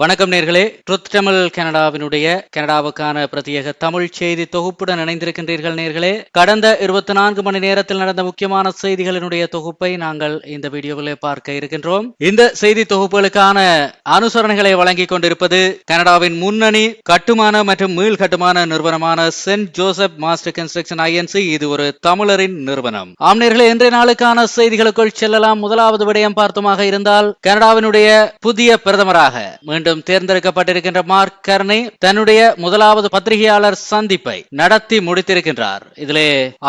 வணக்கம் நேர்களே. ட்ருத் தமிழ் கனடாவினுடைய கனடாவுக்கான பிரத்யேக தமிழ் செய்தி தொகுப்புடன் இணைந்திருக்கின்றீர்கள் நேர்களே. கடந்த இருபத்தி நான்கு மணி நேரத்தில் நடந்த முக்கியமான செய்திகளினுடைய தொகுப்பை நாங்கள் இந்த வீடியோவிலே பார்க்க இருக்கின்றோம். இந்த செய்தி தொகுப்புகளுக்கான அனுசரணைகளை வழங்கிக் கொண்டிருப்பது கனடாவின் முன்னணி கட்டுமான மற்றும் மீள் கட்டுமான நிறுவனமான Saint Joseph Master Construction INC இது ஒரு தமிழரின் நிறுவனம். ஆம் நேர்களே இன்றைய நாளுக்கான செய்திகளுக்குள் செல்லலாம். முதலாவது விடயம் பார்த்தமாக இருந்தால் கனடாவினுடைய புதிய பிரதமராக மீண்டும் மீண்டும் தேர்ந்தெடுக்கப்பட்டிருக்கின்ற மார்க் கர்னி தன்னுடைய முதலாவது பத்திரிகையாளர் சந்திப்பை நடத்தி முடித்திருக்கின்றார். இதிலே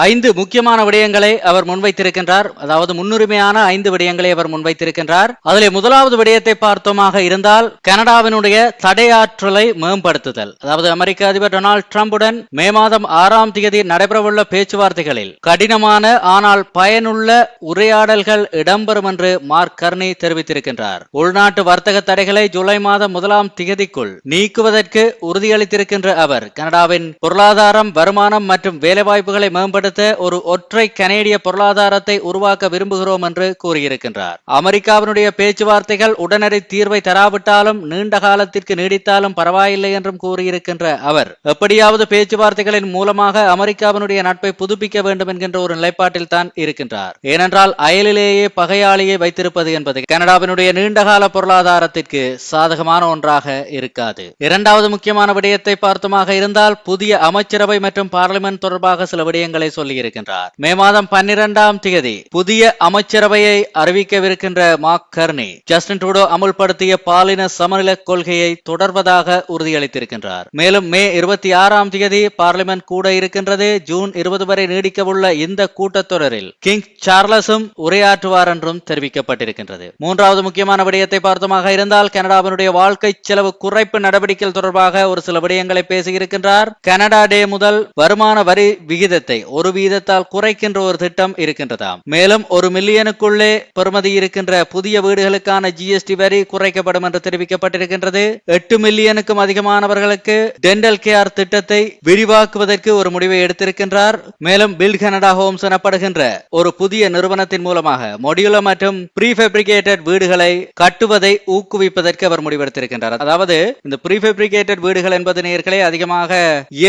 ஐந்து முக்கியமான விடயங்களை அவர் முன்வைத்திருக்கின்றார். அதாவது முன்னுரிமையான ஐந்து விடயங்களை அவர் முன்வைத்திருக்கின்றார். அதிலே முதலாவது விடயத்தை பார்த்தோமாக இருந்தால் கனடாவினுடைய தடையாற்றலை மேம்படுத்துதல். அதாவது அமெரிக்க அதிபர் டொனால்ட் டிரம்புடன் மே மாதம் ஆறாம் தேதி நடைபெறவுள்ள பேச்சுவார்த்தைகளில் கடினமான ஆனால் பயனுள்ள உரையாடல்கள் இடம்பெறும் என்று மார்க் கர்னி தெரிவித்திருக்கின்றார். உள்நாட்டு வர்த்தக தடைகளை ஜூலை மாதம் முதலாம் திகதிக்குள் நீக்குவதற்கு உறுதியளித்திருக்கின்ற அவர் கனடாவின் பொருளாதாரம் வருமானம் மற்றும் வேலைவாய்ப்புகளை மேம்படுத்த ஒரு ஒற்றை கனேடிய பொருளாதாரத்தை உருவாக்க விரும்புகிறோம் என்று கூறியிருக்கின்றார். அமெரிக்காவினுடைய பேச்சுவார்த்தைகள் உடனடி தீர்வை தராவிட்டாலும் நீண்ட காலத்திற்கு நீடித்தாலும் பரவாயில்லை என்றும் கூறியிருக்கின்ற அவர் எப்படியாவது பேச்சுவார்த்தைகளின் மூலமாக அமெரிக்காவினுடைய நட்பை புதுப்பிக்க வேண்டும் என்கின்ற ஒரு நிலைப்பாட்டில் தான் இருக்கின்றார். ஏனென்றால் அயலிலேயே பகையாளியை வைத்திருப்பது என்பது கனடாவினுடைய நீண்டகால பொருளாதாரத்திற்கு சாதகமாக முக்கியமான ஒன்றாக இருக்காது. இரண்டாவது முக்கியமான விடயத்தை பார்த்தோமாக இருந்தால் புதிய அமைச்சரவை மற்றும் பார்லிமெண்ட் தொடர்பாக சில விடயங்களை சொல்லியிருக்கின்றார். மே மாதம் பன்னிரெண்டாம் தேதி புதிய அமைச்சரவையை அறிவிக்கவிருக்கின்ற மார்க் கர்னி ஜஸ்டின் ட்ரூடோ அமுல்படுத்திய பாலின சமநிலை கொள்கையை தொடர்வதாக உறுதியளித்திருக்கின்றார். மேலும் மே இருபத்தி ஆறாம் தேதி பார்லிமெண்ட் கூட இருக்கின்றது. ஜூன் இருபது வரை நீடிக்கவுள்ள இந்த கூட்டத்தொடரில் கிங் சார்லஸும் உரையாற்றுவார் என்றும் தெரிவிக்கப்பட்டிருக்கின்றது. மூன்றாவது முக்கியமான விடயத்தை பார்த்துமாக இருந்தால் கனடாவினுடைய வாழ்க்கை செலவு குறைப்பு நடவடிக்கைகள் தொடர்பாக ஒரு சில விடயங்களை பேசியிருக்கின்றார். கனடா டே முதல் வருமான வரி விகிதத்தை ஒரு வீதத்தால் குறைக்கின்ற ஒரு திட்டம் இருக்கின்றதாம். மேலும் ஒரு மில்லியனுக்குள்ளே பெறுமதி இருக்கின்ற புதிய வீடுகளுக்கான ஜிஎஸ்டி வரி குறைக்கப்படும் என்று தெரிவிக்கப்பட்டிருக்கின்றது. எட்டு மில்லியனுக்கும் அதிகமானவர்களுக்கு டென்டல் கேர் திட்டத்தை விரிவாக்குவதற்கு ஒரு முடிவை எடுத்திருக்கின்றார். மேலும் பில் கனடா ஹோம்ஸ் எனப்படுகின்ற ஒரு புதிய நிறுவனத்தின் மூலமாக மொடியுல மற்றும் ப்ரீஃபேப்ரிகேட்டட் வீடுகளை கட்டுவதை ஊக்குவிப்பதற்கு அவர் முடிவெடுத்திருக்கின்றார் அதாவது இந்த ப்ரீஃபேப்ரிகேட்டட் வீடுகள் என்பது நேர்களே அதிகமாக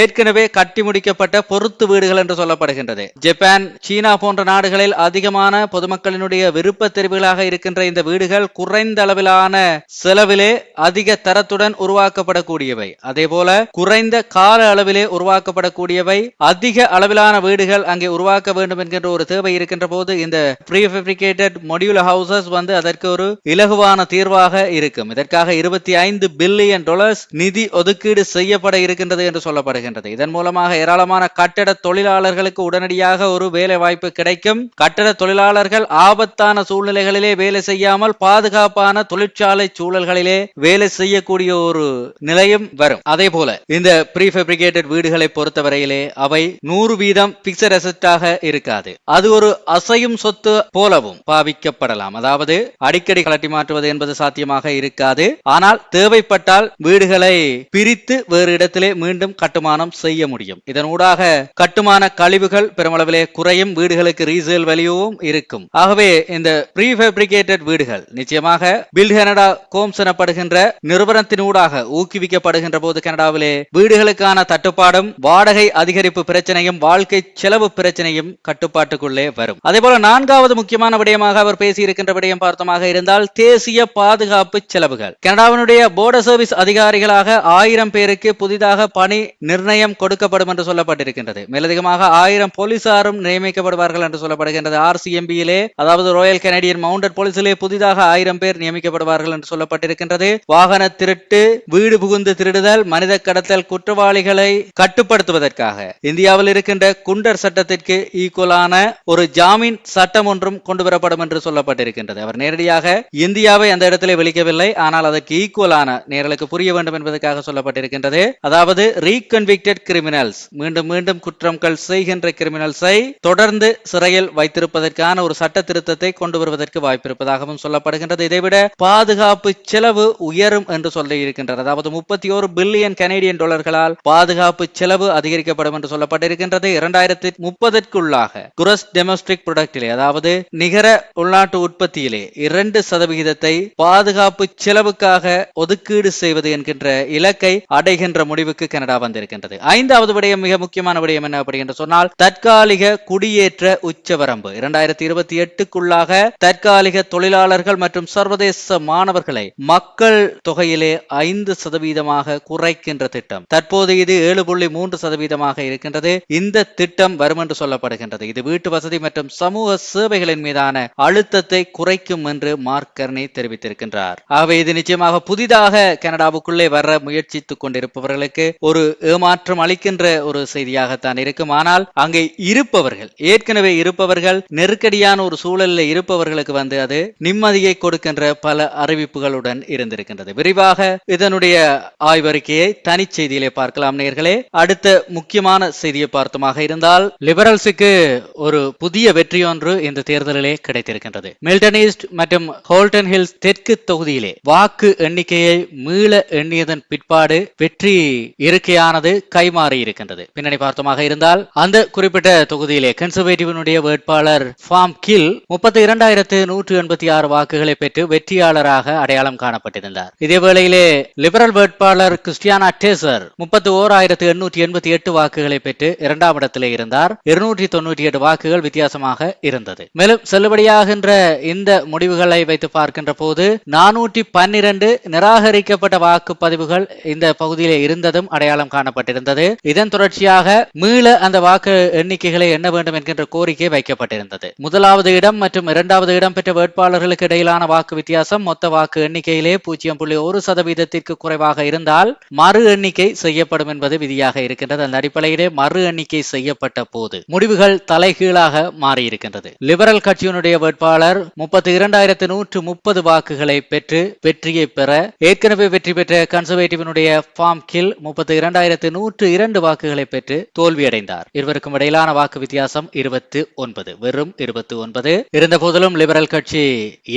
ஏற்கனவே கட்டி முடிக்கப்பட்ட பொருத்து வீடுகள் என்று சொல்லப்படுகின்றது. ஜப்பான் சீனா போன்ற நாடுகளில் அதிகமான பொதுமக்களினுடைய விருப்ப தெரிவுகளாக இருக்கின்ற இந்த வீடுகள் குறைந்த அளவிலான செலவிலே அதிக தரத்துடன் உருவாக்கப்படக்கூடியவை. அதே போல குறைந்த கால அளவிலே உருவாக்கப்படக்கூடியவை. அதிக அளவிலான வீடுகள் அங்கே உருவாக்க வேண்டும் என்கின்ற ஒரு தேவை இருக்கின்ற போது இந்த ப்ரீஃபேப்ரிகேட்டட் மொடியூல் ஹவுசஸ் வந்து அதற்கு ஒரு இலகுவான தீர்வாக இருக்கும். இதற்காக இருபத்தி ஐந்து பில்லியன் டாலர்ஸ் நிதி ஒதுக்கீடு செய்யப்பட இருக்கின்றது என்று சொல்லப்படுகின்றது. இதன் மூலமாக ஏராளமான கட்டட தொழிலாளர்களுக்கு உடனடியாக ஒரு வேலை வாய்ப்பு கிடைக்கும். கட்டட தொழிலாளர்கள் ஆபத்தான சூழ்நிலைகளிலே வேலை செய்யாமல் பாதுகாப்பான தொழிற்சாலை சூழல்களிலே வேலை செய்யக்கூடிய ஒரு நிலையும் வரும். அதே போல இந்த ப்ரீஃபேப்ரிகேட்டட் வீடுகளை பொறுத்தவரையிலே அவை நூறு வீதம் பிக்சட் அசட்டாக இருக்காது. அது ஒரு அசையும் சொத்து போலவும் பாவிக்கப்படலாம். அதாவது அடிக்கடி கலட்டி மாற்றுவது என்பது சாத்தியமாக இருக்காது. ஆனால் தேவைப்பட்டால் வீடுகளை பிரித்து வேறு இடத்திலே மீண்டும் கட்டுமானம் செய்ய முடியும். இதனூடாக கட்டுமான கழிவுகள் பெருமளவிலே குறையும் வீடுகளுக்கு ரீசேல் வேல்யூவும் இருக்கும். ஆகவே இந்த ப்ரீஃபேப்ரிகேட்டட் வீடுகள் நிச்சயமாக பில் கனடா கோம்ஸ் எனப்படுகின்ற நிறுவனத்தினூடாக ஊக்குவிக்கப்படுகின்ற போது கனடாவிலே வீடுகளுக்கான தட்டுப்பாடும் வாடகை அதிகரிப்பு பிரச்சனையும் வாழ்க்கை செலவு பிரச்சனையும் கட்டுப்பாட்டுக்குள்ளே வரும். அதே போல நான்காவது முக்கியமான விடயமாக அவர் பேசியிருக்கின்ற விடயம் பார்த்தமாக இருந்தால் தேசிய பாதுகாப்பு செலவுகள். கனடாவினுடைய போர்டர் சர்வீஸ் அதிகாரிகளாக ஆயிரம் பேருக்கு புதிதாக பணி நிர்ணயம் கொடுக்கப்படும் என்று சொல்லப்பட்டிருக்கின்றது. மேலதிகமாக ஆயிரம் போலீசாரும் நியமிக்கப்படுவார்கள் என்று சொல்லப்படுகின்றது. ஆர்சிஎம்பியிலே அதாவது ராயல் கனடியன் மவுண்டட் போலீஸிலே புதிதாக ஆயிரம் பேர் நியமிக்கப்படுவார்கள் என்று சொல்லப்பட்டிருக்கின்றது. வாகன திருட்டு வீடு புகுந்து திருடுதல் மனித கடத்தல் குற்றவாளிகளை கட்டுப்படுத்துவதற்காக. இந்தியாவில் இருக்கின்ற குண்டர் சட்டத்திற்கு ஈக்குவலான ஒரு ஜாமீன் சட்டம் ஒன்றும் கொண்டுவரப்படும் என்று சொல்லப்பட்டிருக்கின்றது. அவர் நேரடியாக இந்தியாவை அந்த இடத்திலே வெளிக்கவில்லை ஆனால் அதற்கு ஈக்குவலான நேர்களுக்கு புரிய வேண்டும் என்பதற்காக சொல்லப்பட்டிருக்கின்றது. அதாவது ரீகன்விக்டட் கிரிமினல்ஸ் மீண்டும் மீண்டும் குற்றங்கள் செய்கின்ற கிரிமினல்ஸை தொடர்ந்து சிறையில் வைத்திருப்பதற்கான ஒரு சட்ட திருத்தத்தை கொண்டு வருவதற்கு வாய்ப்பிருப்பதாகவும் சொல்லப்படுகின்றது. இதைவிட பாதுகாப்பு செலவு உயரும் என்று சொல்லி இருக்கின்றது அதாவது முப்பத்தி ஒரு பில்லியன் கனேடியன் டாலர்களால் பாதுகாப்பு செலவு அதிகரிக்கப்படும் என்று சொல்லப்பட்டிருக்கின்றது. இரண்டாயிரத்தி முப்பதற்குள்ளாக குரஸ் டெமோஸ்டிக் ப்ரொடக்டிலே அதாவது நிகர உள்நாட்டு உற்பத்தியிலே இரண்டு சதவிகிதத்தை பாதுகாப்பு செலவுக்காக ஒதுக்கீடு செய்வது என்கின்ற இலக்கை அடைகின்ற முடிவுக்கு கனடா வந்திருக்கின்றது. ஐந்தாவது விடயம் மிக முக்கியமான விடயம் என்ன அப்படி என்று சொன்னால் தற்காலிக குடியேற்ற உச்சவரம்பு. இரண்டாயிரத்தி இருபத்தி எட்டுக்குள்ளாக தற்காலிக தொழிலாளர்கள் மற்றும் சர்வதேச மாணவர்களை மக்கள் தொகையிலே ஐந்து சதவீதமாக குறைக்கின்ற திட்டம். தற்போது இது ஏழு புள்ளி மூன்று சதவீதமாக இருக்கின்றது. இந்த திட்டம் வரும் என்று சொல்லப்படுகின்றது. இது வீட்டு வசதி மற்றும் சமூக சேவைகளின் மீதான அழுத்தத்தை குறைக்கும் என்று மார்க் கர்னி தெரிவித்திருக்கின்றார். ஆகவே இது நிச்சயமாக புதிதாக கனடாவுக்குள்ளே வர முயற்சித்துக் கொண்டிருப்பவர்களுக்கு ஒரு ஏமாற்றம் அளிக்கின்ற ஒரு செய்தியாகத்தான் இருக்கும். ஆனால் அங்கே இருப்பவர்கள் ஏற்கனவே இருப்பவர்கள் நெருக்கடியான ஒரு சூழலில் இருப்பவர்களுக்கு வந்து அது நிம்மதியை கொடுக்கின்ற பல அறிவிப்புகளுடன் இருந்திருக்கின்றது. விரிவாக இதனுடைய ஆய்வறிக்கையை தனி செய்தியிலே பார்க்கலாம் நேர்களே. அடுத்த முக்கியமான செய்தியை பார்த்தமாக இருந்தால் லிபரல்ஸுக்கு ஒரு புதிய வெற்றியொன்று இந்த தேர்தலிலே கிடைத்திருக்கின்றது. மில்டன் ஈஸ்ட் மற்றும் ஹோல்டன் ஹில்ஸ் தெற்கு தொகுதியிலே வாக்கு எண்ணிக்கையை மீள எண்ணியதன் பிற்பாடு வெற்றி இருக்கையானது கைமாறி இருக்கின்றது. பின்னணி பார்த்தமாக இருந்தால் அந்த குறிப்பிட்ட தொகுதியிலே கன்சர்வேட்டிவனுடைய வேட்பாளர் ஃபார்ம் கில் முப்பத்தி இரண்டாயிரத்து நூற்று எண்பத்தி ஆறு வாக்குகளை பெற்று வெற்றியாளராக அடையாளம் காணப்பட்டிருந்தார். இதேவேளையிலே லிபரல் வேட்பாளர் கிறிஸ்டியானா டேசர் முப்பத்தி ஓர் ஆயிரத்து எண்ணூற்றி எண்பத்தி எட்டு வாக்குகளை பெற்று இரண்டாம் இடத்திலே இருந்தார். இருநூற்றி தொண்ணூற்றி எட்டு வாக்குகள் வித்தியாசமாக இருந்தது. மேலும் செல்லுபடியாகின்ற இந்த முடிவுகளை வைத்து பார்க்கின்ற போது நானூற்றி பன்னிரண்டு நிராகரிக்கப்பட்ட வாக்குப்பதிவுகள் இந்த பகுதியில் இருந்ததும் அடையாளம் காணப்பட்டிருந்தது. இதன் தொடர்ச்சியாக மீள அந்த வாக்கு எண்ணிக்கைகளை எண்ண வேண்டும் என்கின்ற கோரிக்கை வைக்கப்பட்டிருந்தது. முதலாவது இடம் மற்றும் இரண்டாவது இடம் பெற்ற வேட்பாளர்களுக்கு இடையிலான வாக்கு வித்தியாசம் மொத்த வாக்கு எண்ணிக்கையிலே பூஜ்ஜியம் புள்ளி ஒரு சதவீதத்திற்கு குறைவாக இருந்தால் மறு எண்ணிக்கை செய்யப்படும் என்பது விதியாக இருக்கின்றது. அந்த அடிப்படையிலே மறு எண்ணிக்கை செய்யப்பட்ட போது முடிவுகள் தலைகீழாக மாறியிருக்கின்றது. லிபரல் கட்சியினுடைய வேட்பாளர் முப்பத்தி இரண்டாயிரத்தி நூற்று முப்பது வாக்குகளை பெற்று வெற்றியை பெற ஏற்கனவே வெற்றி பெற்ற கன்சர்வேட்டிவனுடைய ஃபார்ம் கில் முப்பத்தி இரண்டாயிரத்து நூற்று இரண்டு வாக்குகளை பெற்று தோல்வியடைந்தார். இருவருக்கும் இடையிலான வாக்கு வித்தியாசம் இருபத்தி ஒன்பது. வெறும் இருபத்தி ஒன்பது. இருந்த போதிலும் லிபரல் கட்சி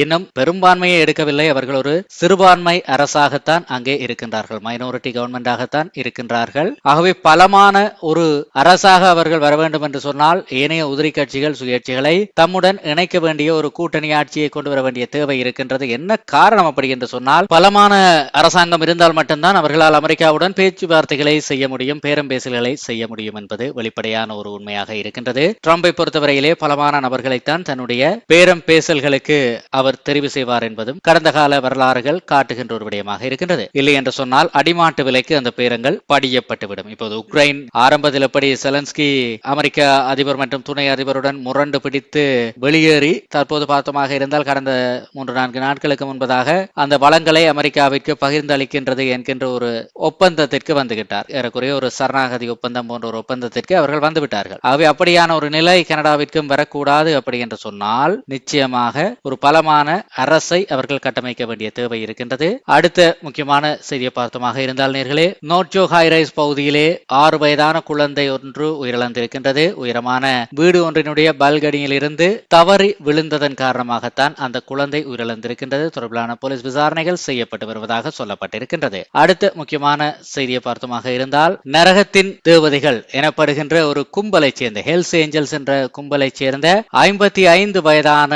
இன்னும் பெரும்பான்மையை எடுக்கவில்லை. அவர்கள் ஒரு சிறுபான்மை அரசாகத்தான் அங்கே இருக்கின்றார்கள். மைனாரிட்டி கவர்மெண்டாகத்தான் இருக்கின்றார்கள். ஆகவே பலமான ஒரு அரசாக அவர்கள் வர வேண்டும் என்று சொன்னால் ஏனைய உதிரி கட்சிகள் சுயேட்சைகளை தம்முடன் இணைக்க வேண்டிய ஒரு கூட்டணி ஆட்சியை கொண்டு வர வேண்டிய தேவை இருக்கின்றது. என்ன காரணம் அப்படி என்று சொன்னால் பலமான அரசாங்கம் இருந்தால் மட்டும்தான் அவர்களால் அமெரிக்காவுடன் பேச்சுவார்த்தைகளை செய்ய முடியும் பேரம் பேசல்களை செய்ய முடியும் என்பது வெளிப்படையான ஒரு உண்மையாக இருக்கின்றது. ட்ரம்பை பொறுத்தவரையிலே பலமான நபர்களைத்தான் தன்னுடைய பேரம் பேசல்களுக்கு அவர் தெரிவு செய்வார் என்பதும் கடந்த கால வரலாறுகள் காட்டுகின்ற ஒரு விடயமாக இருக்கின்றது. இல்லை என்று சொன்னால் அடிமாட்டு விலைக்கு அந்த பேரங்கள் படியப்பட்டுவிடும். இப்போது உக்ரைன் ஆரம்பத்தில் எப்படி செலன்ஸ்கி அமெரிக்க அதிபர் மற்றும் துணை அதிபருடன் முரண்டு பிடித்து வெளியேறி தற்போது பார்த்தமாக இருந்தால் கடந்த மூன்று நான்கு நாட்களுக்கு முன்பதாக அந்த வளங்களை அமெரிக்காவிற்கு பகிர்ந்து அளிக்கின்றது என்கின்ற ஒரு ஒப்பந்தத்திற்கு வந்துவிட்டார் ஏறக்குறைய ஒரு சரணாகதி ஒப்பந்தம் போன்ற ஒரு ஒப்பந்தத்திற்கு அவர்கள் வந்துவிட்டார்கள். ஆகவே அப்படியான ஒரு நிலை கனடாவிற்கும் வரக்கூடாது அப்படி என்று சொன்னால் நிச்சயமாக ஒரு பலமான அரசை அவர்கள் கட்டமைக்க வேண்டிய தேவை இருக்கின்றது. அடுத்த முக்கியமான செய்தியை பார்த்தமாக இருந்தால் நேர்களே நோட்ஜோ ஹைரைஸ் பகுதியிலே ஆறு வயதான குழந்தை ஒன்று உயிரிழந்திருக்கின்றது. உயரமான வீடு ஒன்றினுடைய பல்கனியில் இருந்து தவறி விழுந்ததன் காரணமாகத்தான் அந்த குழந்தை உயிரிழந்திருக்கின்றது. தொடர்பிலான போலீஸ் விசாரணைகள் செய்யப்பட்டு வருவதாக சொல்லப்பட்டிருக்கின்றது. அடுத்த முக்கியமான செய்தியை பார்த்தமாக இருந்தால் நரகத்தின் தேவதைகள் எனப்படுகின்ற ஒரு கும்பலை சேர்ந்த ஹெல்ஸ் ஏஞ்சல்ஸ் என்ற கும்பலை சேர்ந்த ஐம்பத்தி ஐந்து வயதான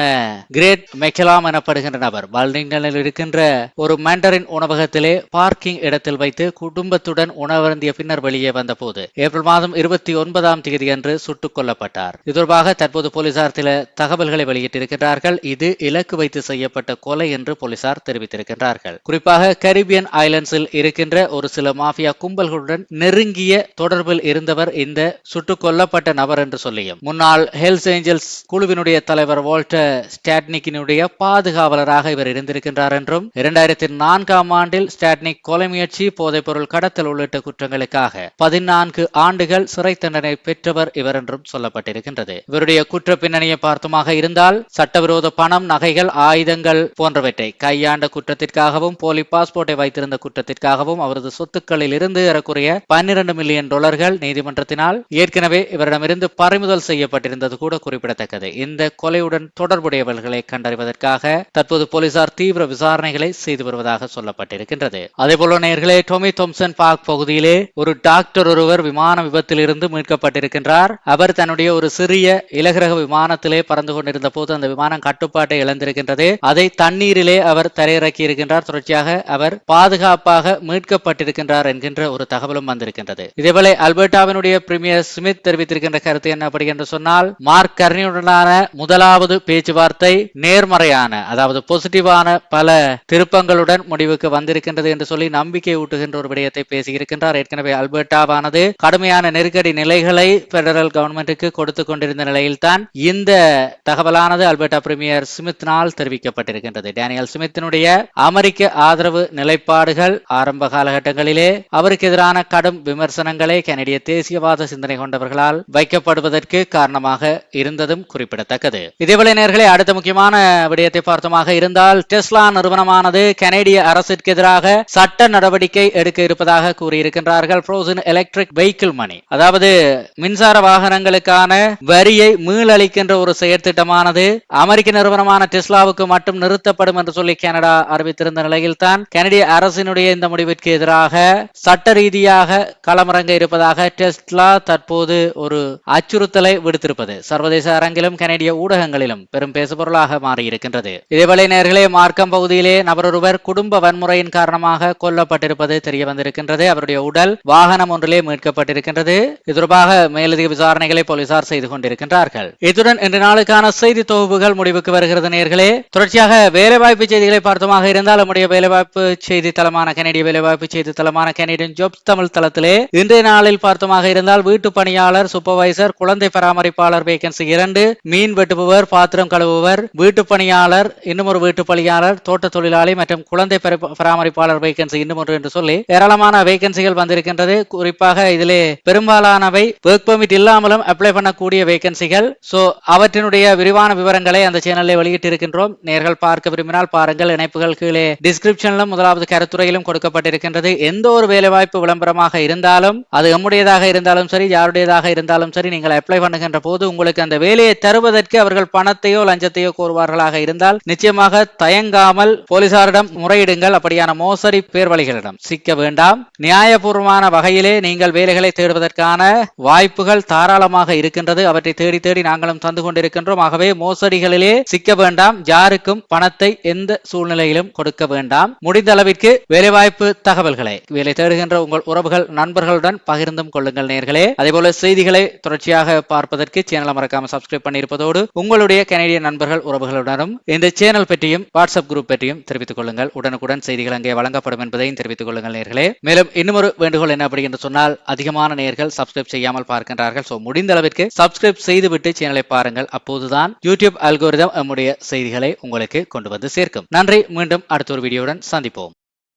கிரேட் மெக்கலாம் எனப்படுகின்ற நபர் பல்லிங்கனில் இருக்கின்ற ஒரு மேண்டரின் உணவகத்திலே பார்க்கிங் இடத்தில் வைத்து குடும்பத்துடன் உணவருந்திய பின்னர் வெளியே வந்த போது ஏப்ரல் மாதம் இருபத்தி ஒன்பதாம் தேதி அன்று சுட்டுக் கொல்லப்பட்டார். இது தொடர்பாக தற்போது போலீசார் சில தகவல்களை வெளியிட்டிருக்கிறார்கள் இது இலக்கு வைத்து செய்யப்பட்ட கொலை என்று போலீசார் தெரிவித்திருக்கின்றார்கள். குறிப்பாக கரிபியன் ஐலண்ட்ஸில் இருக்கின்ற ஒரு சில மாஃபியா கும்பல்களுடன் நெருங்கிய தொடர்பில் இருந்தவர் இந்த சுட்டுக் கொல்லப்பட்ட நபர் என்று சொல்லியும். முன்னாள் ஹெல்ஸ் ஏஞ்சல்ஸ் குழுவினுடைய தலைவர் வால்டர் ஸ்டாட்னிக்கினுடைய பாதுகாவலராக இவர் இருந்திருக்கின்றார் என்றும் இரண்டாயிரத்தி நான்காம் ஆண்டில் ஸ்டாட்னிக் கொலை முயற்சி போதைப்பொருள் கடத்தல் உள்ளிட்ட குற்றங்களுக்காக பதினான்கு ஆண்டுகள் சிறை தண்டனை பெற்றவர் இவர் என்றும் சொல்லப்பட்டிருக்கின்றது. இவருடைய குற்ற பின்னணியை பார்த்தமாக இருந்தால் சட்டவிரோத பணம் நகைகள் ஆயுதங்கள் போன்றவற்றை கையாண்ட குற்றத்திற்காக குற்றத்திற்காகவும் போலி பாஸ்போர்ட்டை வைத்திருந்த குற்றத்திற்காகவும் அவரது சொத்துக்களில் இருந்து ஏறக்குறைய பன்னிரண்டு மில்லியன் டாலர்கள் நீதிமன்றத்தினால் ஏற்கனவே இவரிடமிருந்து பறிமுதல் செய்யப்பட்டிருந்தது கூட குறிப்பிடத்தக்கது. இந்த கொலையுடன் தொடர்புடையவர்களை கண்டறிவதற்காக தற்போது போலீசார் தீவிர விசாரணைகளை செய்து வருவதாக சொல்லப்பட்டிருக்கின்றது. அதேபோல நேர்களே டொமி தொம்சன் பார்க் பகுதியிலே ஒரு டாக்டர் ஒருவர் விமான விபத்தில் இருந்து மீட்கப்பட்டிருக்கின்றார். அவர் தன்னுடைய ஒரு சிறிய இலகுரக விமானத்திலே பறந்து கொண்டிருந்த போது அந்த விமானம் கட்டுப்பாட்டை இழந்திருக்கின்றது. அதை தண்ணீரிலே அவர் தரையிறக்கி இருக்கின்றார் தொடர்ச்சியாக அவர் பாதுகாப்பாக மீட்கப்பட்டிருக்கின்றார் என்கின்ற ஒரு தகவலும் வந்திருக்கின்றது. இதேபோல அல்பர்டாவினுடைய பிரிமியர் ஸ்மித் தெரிவித்திருக்கின்ற கருத்து என்ன அப்படி என்று சொன்னால் மார்க் கர்னியுடனான முதலாவது பேச்சுவார்த்தை நேர்மறையான அதாவது பாசிட்டிவான பல திருப்பங்களுடன் முடிவுக்கு வந்திருக்கின்றது என்று சொல்லி நம்பிக்கை ஊட்டுகின்ற ஒரு விடயத்தை பேசியிருக்கின்றார். ஏற்கனவே அல்பர்டாவானது கடுமையான நெருக்கடி நிலைகளை பெடரல் கவர்மெண்ட்டுக்கு கொடுத்து கொண்டிருந்த நிலையில்தான் இந்த தகவலானது அல்பர்டா பிரிமியர் ஸ்மித்னால் தெரிவிக்கப்பட்டிருக்கின்றது. டேனியல் ஸ்மித்தினுடைய அமெரிக்க அமெரிக்க ஆதரவு நிலைப்பாடுகள் ஆரம்ப காலகட்டங்களிலே அவருக்கு எதிரான கடும் விமர்சனங்களே கனடிய தேசியவாத சிந்தனை கொண்டவர்களால் வைக்கப்படுவதற்கு காரணமாக இருந்ததும் குறிப்பிடத்தக்கது. இதேவேளை நேர்களை அடுத்த முக்கியமான விடயத்தை பார்த்தமாக இருந்தால் டெஸ்லா நிறுவனமானது கனேடிய அரசிற்கு எதிராக சட்ட நடவடிக்கை எடுக்க இருப்பதாக கூறியிருக்கின்றார்கள். ஃப்ரோசன் எலக்ட்ரிக் வெஹிக்கிள் மணி அதாவது மின்சார வாகனங்களுக்கான வரியை மீளளிக்கின்ற ஒரு செயற்திட்டமானது அமெரிக்க நிறுவனமான டெஸ்லாவுக்கு மட்டும் நிறுத்தப்படும் என்று சொல்லி கனடா அறிவித்திருந்த இருந்த நிலையில்தான் கனடிய அரசினுடைய இந்த முடிவிற்கு எதிராக சட்ட ரீதியாக களமிறங்க இருப்பதாக டெஸ்ட்லா தற்போது ஒரு அச்சுறுத்தலை விடுத்திருப்பது. சர்வதேச அரங்கிலும் கனடிய ஊடகங்களிலும் பெரும் பேசுபொருளாக மாறியிருக்கின்றது. இதேவேளை நேர்களே மார்க்கம் பகுதியிலே நபரொருவர் குடும்ப வன்முறையின் காரணமாக கொல்லப்பட்டிருப்பது தெரிய வந்திருக்கின்றது அவருடைய உடல் வாகனம் ஒன்றிலே மீட்கப்பட்டிருக்கின்றது. இது தொடர்பாக மேலதிக விசாரணைகளை போலீசார் செய்து கொண்டிருக்கின்றார்கள். இத்துடன் இன்று நாளுக்கான செய்தி தொகுப்புகள் முடிவுக்கு வருகிறது நேர்களே. தொடர்ச்சியாக வேலைவாய்ப்பு செய்திகளை பார்த்தமாக இருந்தால் நம்முடைய வேலைவாய்ப்பு செய்தி தளமான கனடிய வேலைவாய்ப்பு செய்தி தளமான கனடியன் ஜாப்ஸ் தமிழ் தளத்திலே இன்றைய நாளில் பார்த்தமாக இருந்தால் வீட்டு பணியாளர் சூப்பர்வைசர் குழந்தை பராமரிப்பாளர் வேகன்சி இரண்டு மீன் வெட்டுபவர் பாத்திரம் கழுவுவர் வீட்டு பணியாளர் இன்னும் ஒரு வீட்டு பணியாளர் தோட்ட தொழிலாளி மற்றும் குழந்தை பராமரிப்பாளர் வேகன்சி இன்னும் ஒன்று என்று சொல்லி ஏராளமான வேகன்சிகள் வந்திருக்கின்றது. குறிப்பாக இதிலே பெரும்பாலானவை ஒர்க் பெர்மிட் இல்லாமலும் அப்ளை பண்ணக்கூடிய வேகன்சிகள் சோ அவற்றினுடைய விரிவான விவரங்களை அந்த சேனலில் வெளியிட்டிருக்கின்றோம். நேர்கள் பார்க்க விரும்பினால் பாருங்கள். இணைப்புகள் கீழே டிஸ்கிரிப்ஷனிலும் முதலாவது கருத்துறையிலும் கொடுக்கப்பட்டிருக்கின்றது. எந்த ஒரு வேலைவாய்ப்பு விளம்பரமாக இருந்தாலும் அது எம்முடையதாக இருந்தாலும் சரி யாருடையதாக இருந்தாலும் சரி நீங்கள் அப்ளை பண்ணுகின்ற போது உங்களுக்கு அந்த வேலையை தருவதற்கு அவர்கள் பணத்தையோ லஞ்சத்தையோ கோருவார்களாக இருந்தால் நிச்சயமாக தயங்காமல் போலீசாரிடம் முறையிடுங்கள். அப்படியான மோசடி பேர்வழிகளிடம். சிக்க வேண்டாம். நியாயபூர்வமான வகையிலே நீங்கள் வேலைகளை தேடுவதற்கான வாய்ப்புகள் தாராளமாக இருக்கின்றது. அவற்றை தேடி தேடி நாங்களும் தந்து கொண்டிருக்கின்றோம். ஆகவே மோசடிகளிலே சிக்க வேண்டாம். யாருக்கும் பணத்தை எந்த சூழ்நிலையிலும் கொடுக்க வேண்டாம். முடிந்த அளவிற்கு வேலைவாய்ப்பு தகவல்களை வேலை தேடுகின்ற உங்கள் உறவுகள் நண்பர்களுடன் பகிர்ந்தும் கொள்ளுங்கள் நேர்களே. அதேபோல செய்திகளை தொடர்ச்சியாக பார்ப்பதற்கு சேனலை மறக்காம சப்ஸ்கிரைப் பண்ணியிருப்பதோடு உங்களுடைய கனடிய நண்பர்கள் உறவுகளுடனும் இந்த சேனல் பற்றியும் வாட்ஸ்அப் குரூப் பற்றியும் தெரிவித்துக் கொள்ளுங்கள். உடனுக்குடன் செய்திகள் அங்கே வழங்கப்படும் என்பதையும் தெரிவித்துக் கொள்ளுங்கள் நேர்களே. மேலும் இன்னும் ஒரு வேண்டுகோள் என்ன அப்படி என்று சொன்னால் அதிகமான நேர்கள் சப்ஸ்கிரைப் செய்யாமல் பார்க்கின்றார்கள். சோ முடிந்த அளவிற்கு சப்ஸ்கிரைப் செய்துவிட்டு சேனலை பாருங்கள். அப்போதுதான் யூடியூப் அல்கோரிதம் நம்முடைய செய்திகளை உங்களுக்கு கொண்டு வந்து சேர்க்கும். நன்றி. மீண்டும் அடுத்த ஒரு வீடியோவுடன் சந்திப்போம்.